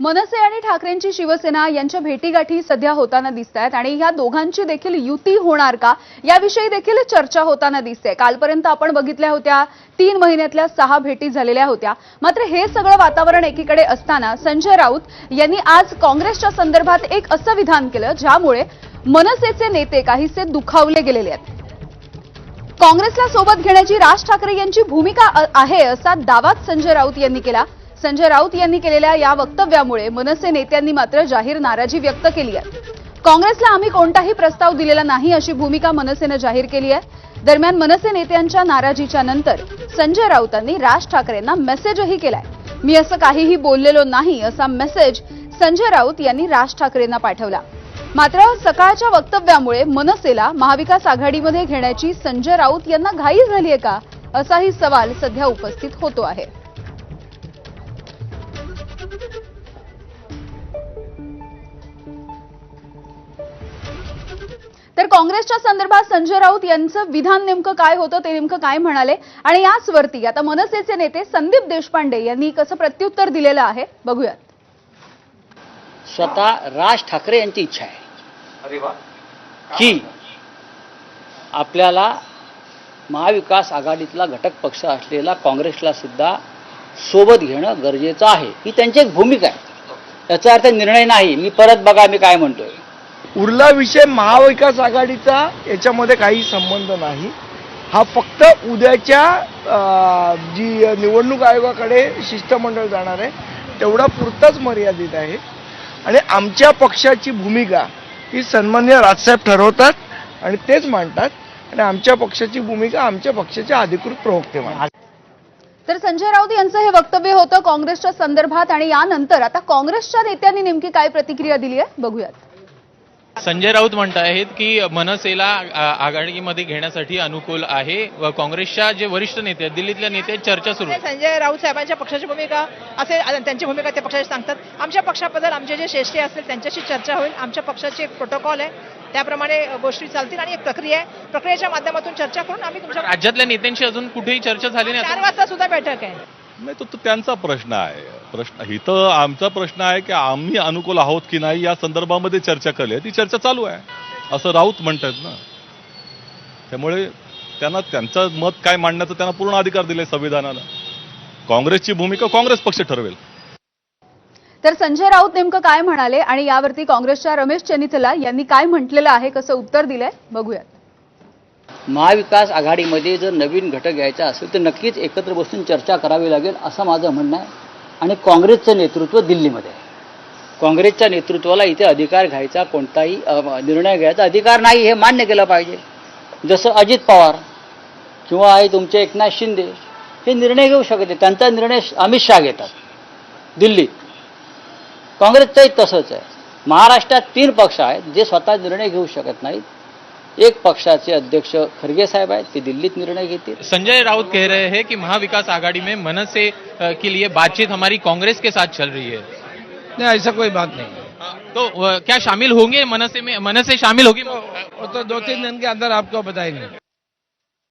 मनसे आणि ठाकरेंची शिवसेना यांच्या भेटीगाठी सध्या होताना दिसत आहेत आणि या दोघांची देखील युती होणार का? याविषयी देखील चर्चा होताना दिसते. कालपर्यंत आपण बघितल्या होत्या तीन महिन्यातल्या सहा भेटी झालेल्या होत्या. मात्र हे सगळं वातावरण एकीकडे असताना संजय राऊत यांनी आज काँग्रेसच्या संदर्भात एक असं विधान केलं ज्यामुळे मनसेचे नेते काहीसे दुखावले गेलेले आहेत. काँग्रेसला सोबत घेण्याची राज ठाकरे यांची भूमिका आहे असा दावाच संजय राऊत यांनी केला. संजय राऊत यांनी केलेल्या या वक्तव्यामुळे मनसे नेत्यांनी मात्र जाहीर नाराजी व्यक्त केली आहे. काँग्रेसला आम्ही कोणताही प्रस्ताव दिलेला नाही अशी भूमिका मनसेनं जाहीर केली आहे. दरम्यान मनसे नेत्यांच्या नाराजीच्या नंतर संजय राऊतांनी राज ठाकरेंना मेसेजही केलाय. मी असं काहीही बोललेलो नाही असा मेसेज संजय राऊत यांनी राज ठाकरेंना पाठवला. मात्र सकाळच्या वक्तव्यामुळे मनसेला महाविकास आघाडीमध्ये घेण्याची संजय राऊत यांना घाई झालीय का? असाही सवाल सध्या उपस्थित होतो आहे. तर काँग्रेसच्या संदर्भात संजय राऊत यांचं विधान नेमकं काय होतं ते नेमकं काय म्हणाले? आणि याच वरती आता मनसेचे नेते संदीप देशपांडे यांनी कसं प्रत्युत्तर दिलेलं आहे बघूयात. स्वतः राज ठाकरे यांची इच्छा आहे. अरे वा. की आपल्याला महाविकास आघाडीतला घटक पक्ष असलेला काँग्रेसला सुद्धा सोबत घेणं गरजेचं आहे. ही त्यांची एक भूमिका आहे. याचा अर्थ निर्णय नाही. मी परत बघा मी काय म्हणतोय. उरला विषय महाविकास आघाडीचा याच्यामध्ये काही संबंध नाही. हा फक्त उद्याच्या जी निवडणूक आयोगाकडे शिष्टमंडळ जाणार आहे तेवढा पुरताच मर्यादित आहे. आणि आमच्या पक्षाची भूमिका ही सन्मान्य राजसाहेब ठरवतात आणि तेच मांडतात. आणि आमच्या पक्षाची भूमिका आमच्या पक्षाचे अधिकृत प्रवक्ते मांडतात. तर संजय राऊत यांचं हे वक्तव्य होतं काँग्रेसच्या संदर्भात आणि यानंतर. आता काँग्रेसच्या नेत्यांनी नेमकी काय प्रतिक्रिया दिली आहे? बघूयात. संजय राऊत म्हणत आहेत की मनसेला आघाडीमध्ये घेण्यासाठी अनुकूल आहे व काँग्रेसच्या जे वरिष्ठ नेते आहेत दिल्लीतल्या नेते चर्चा सुरू. संजय राऊत साहेबांच्या पक्षाची भूमिका असेल त्यांची भूमिका त्या पक्षाचे सांगतात. आमच्या पक्षाबद्दल आमचे जे श्रेष्ठी असतील त्यांच्याशी चर्चा होईल. आमच्या पक्षाची एक प्रोटोकॉल आहे. त्याप्रमाणे गोष्टी चालतील आणि एक प्रक्रिया आहे. प्रक्रियेच्या माध्यमातून चर्चा करून आम्ही तुमच्या राज्यातल्या नेत्यांशी अजून कुठेही चर्चा झाली नाही. चार आता वाजता सुद्धा बैठक आहे. नाही तो तो त्यांचा प्रश्न आहे. प्रश्न इथं आमचा प्रश्न आहे की आम्ही अनुकूल आहोत की नाही या संदर्भामध्ये चर्चा केली आहे. ती चर्चा चालू आहे. असं राऊत म्हणतात ना. त्यामुळे त्यांना त्यांचं मत काय मांडण्याचा त्यांना पूर्ण अधिकार दिले संविधानाला काँग्रेसची भूमिका काँग्रेस पक्ष ठरवेल. तर संजय राऊत नेमकं काय म्हणाले आणि यावरती काँग्रेसच्या रमेश चनिथला यांनी काय म्हटलेलं आहे कसं उत्तर दिलंय बघूयात. महाविकास आघाडीमध्ये जर नवीन घटक घ्यायचा असेल तर नक्कीच एकत्र बसून चर्चा करावी लागेल असं माझं म्हणणं आहे. आणि काँग्रेसचं नेतृत्व दिल्लीमध्ये आहे. काँग्रेसच्या नेतृत्वाला इथे अधिकार घ्यायचा कोणताही निर्णय घ्यायचा अधिकार नाही हे मान्य केलं पाहिजे. जसं अजित पवार किंवा आहे तुमचे एकनाथ शिंदे हे निर्णय घेऊ शकत नाही. त्यांचा निर्णय अमित शहा घेतात. दिल्लीत. काँग्रेसचंही तसंच आहे. महाराष्ट्रात तीन पक्ष आहेत जे स्वतः निर्णय घेऊ शकत नाहीत. एक पक्षाचे अध्यक्ष खरगे साहब आहेत ते दिल्ली निर्णय घेतील. संजय राउत कह रहे हैं कि महाविकास आघाड़ी में मनसे से के लिए बातचीत हमारी कांग्रेस के साथ चल रही है। नहीं ऐसा कोई बात नहीं। तो क्या शामिल होंगे मनसे में मनसे शामिल होगी? तो दो तीन दिन के अंदर आपको बताएँगे।